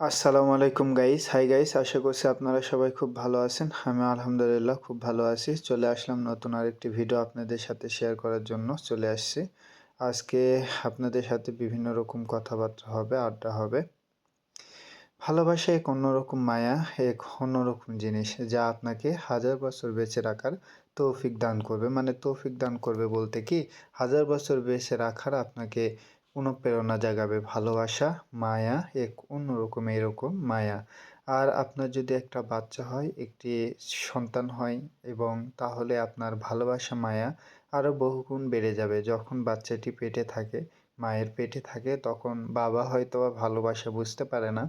আসসালামু আলাইকুম guys hi guys আশা করছি আপনারা সবাই খুব ভালো আছেন। আমি আলহামদুলিল্লাহ খুব ভালো আছি। চলে আসলাম নতুন আরেকটি ভিডিও আপনাদের সাথে শেয়ার করার জন্য। চলে আসছি। আজকে আপনাদের সাথে বিভিন্ন রকম কথাবার্তা হবে, আড্ডা হবে। ভালোবাসা এক অন্যরকম মায়া, এক অন্যরকম জিনিস যা আপনাকে হাজার বছর বেঁচে রাখার তৌফিক দান করবে। মানে তৌফিক দান করবে বলতে কি? হাজার বছর বেঁচে রাখার আপনাকে অনুপ্রেরণা জাগাবে। ভালোবাসা, মায়া, এক অন্যরকম এরকম মায়া। আর আপনার যদি একটা বাচ্চা হয়, একটি সন্তান হয় এবং তাহলে আপনার ভালোবাসা, মায়া আরও বহুগুণ বেড়ে যাবে। যখন বাচ্চাটি পেটে থাকে, মায়ের পেটে থাকে, তখন বাবা হয়তো ভালোবাসা বুঝতে পারে না।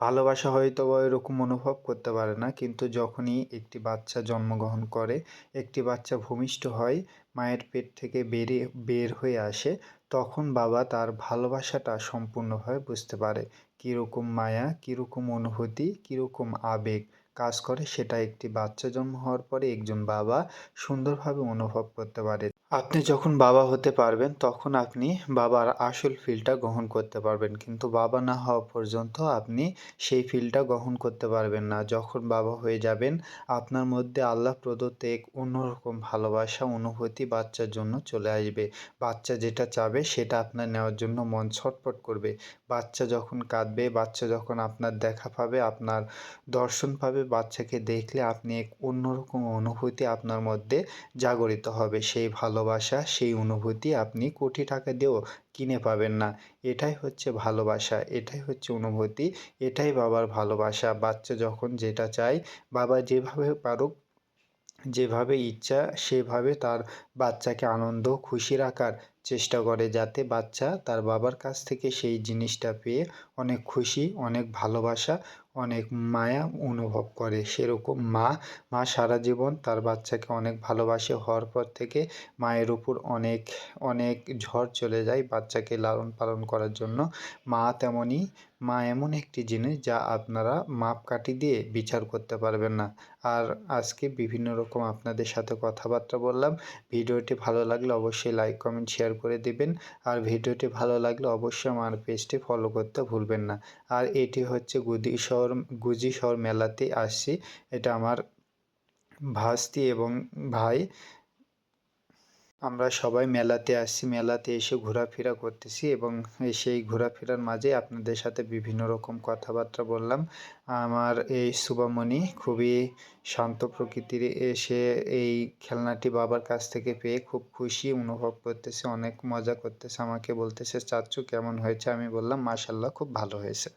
ভালোবাসা হয়তো বা এরকম অনুভব করতে পারে না। কিন্তু যখনই একটি বাচ্চা জন্মগ্রহণ করে, একটি বাচ্চা ভূমিষ্ঠ হয়, মায়ের পেট থেকে বেরিয়ে, বের হয়ে আসে তখন বাবা তার ভালোবাসাটা সম্পূর্ণভাবে বুঝতে পারে। কীরকম মায়া, কীরকম অনুভূতি, কীরকম আবেগ কাজ করে সেটা একটি বাচ্চা জন্ম হওয়ার পরে একজন বাবা সুন্দরভাবে অনুভব করতে পারে। আপনি যখন বাবা হতে পারবেন, তখন আপনি বাবার আসল ফিলটা গ্রহণ করতে পারবেন। কিন্তু বাবা না হওয়া পর্যন্ত আপনি সেই ফিলটা গ্রহণ করতে পারবেন না। যখন বাবা হয়ে যাবেন, আপনার মধ্যে আল্লাহ প্রদত্ত এক অন্যরকম ভালোবাসা, অনুভূতি বাচ্চার জন্য চলে আসবে। বাচ্চা যেটা চাবে, সেটা আপনার নেওয়ার জন্য মন ছটফট করবে। বাচ্চা যখন কাঁদবে, বাচ্চা যখন আপনার দেখা পাবে, আপনার দর্শন পাবে, বাচ্চাকে দেখলে আপনি এক অন্যরকম অনুভূতি আপনার মধ্যে জাগরিত হবে। সেই ভালোবাসা, সেই অনুভূতি আপনি কোটি টাকা দিয়েও কিনে পাবেন না। এটাই হচ্ছে ভালোবাসা, এটাই হচ্ছে অনুভূতি, এটাই বাবার ভালোবাসা। বাচ্চা যখন যেটা চায়, বাবা যেভাবে পারুক, যেভাবে ইচ্ছা, সেভাবে তার বাচ্চাকে আনন্দ খুশি রাখার চেষ্টা করে যাতে বাচ্চা তার বাবার কাছ থেকে সেই জিনিসটা পেয়ে অনেক খুশি, অনেক ভালোবাসা, অনেক মায়া অনুভব করে। সেরকম মা মা সারা জীবন তার বাচ্চাকে অনেক ভালোবাসে। হওয়ার পর থেকে মায়ের উপর অনেক অনেক ঝড় চলে যায় বাচ্চাকে লালন পালন করার জন্য। মা তেমনই, মা এমন একটি জিনিস যা আপনারা মাপকাঠি দিয়ে বিচার করতে পারবেন না। আর আজকে বিভিন্ন রকম আপনাদের সাথে কথাবার্তা বললাম। ভিডিওটি ভালো লাগলে অবশ্যই লাইক, কমেন্ট, শেয়ার করে দিবেন। আর ভিডিওটি ভালো লাগলে অবশ্যই আমার পেজটি ফলো করতে ভুলবেন না। আর এটি হচ্ছে গুদি শহর, গুজি শহর মেলাতে আসছি। এটা আমার ভাস্তি এবং ভাই আমরা সবাই মেলাতে আসছি, মেলাতে এসে ঘোরাফেরা করতেছি এবং সেই ঘোরাফেরার মাঝে আপনাদের সাথে বিভিন্ন রকম কথাবার্তা বললাম। আমার এই শুভমণি খুবই শান্ত প্রকৃতির এসে এই খেলনাটি বাবার কাছ থেকে পেয়ে খুব খুশি, অনুভব করতেছে, অনেক মজা করতেছে, আমাকে বলতেছে চাচ্চু কেমন হয়েছে? আমি বললাম মাশাল্লাহ খুব ভালো হয়েছে।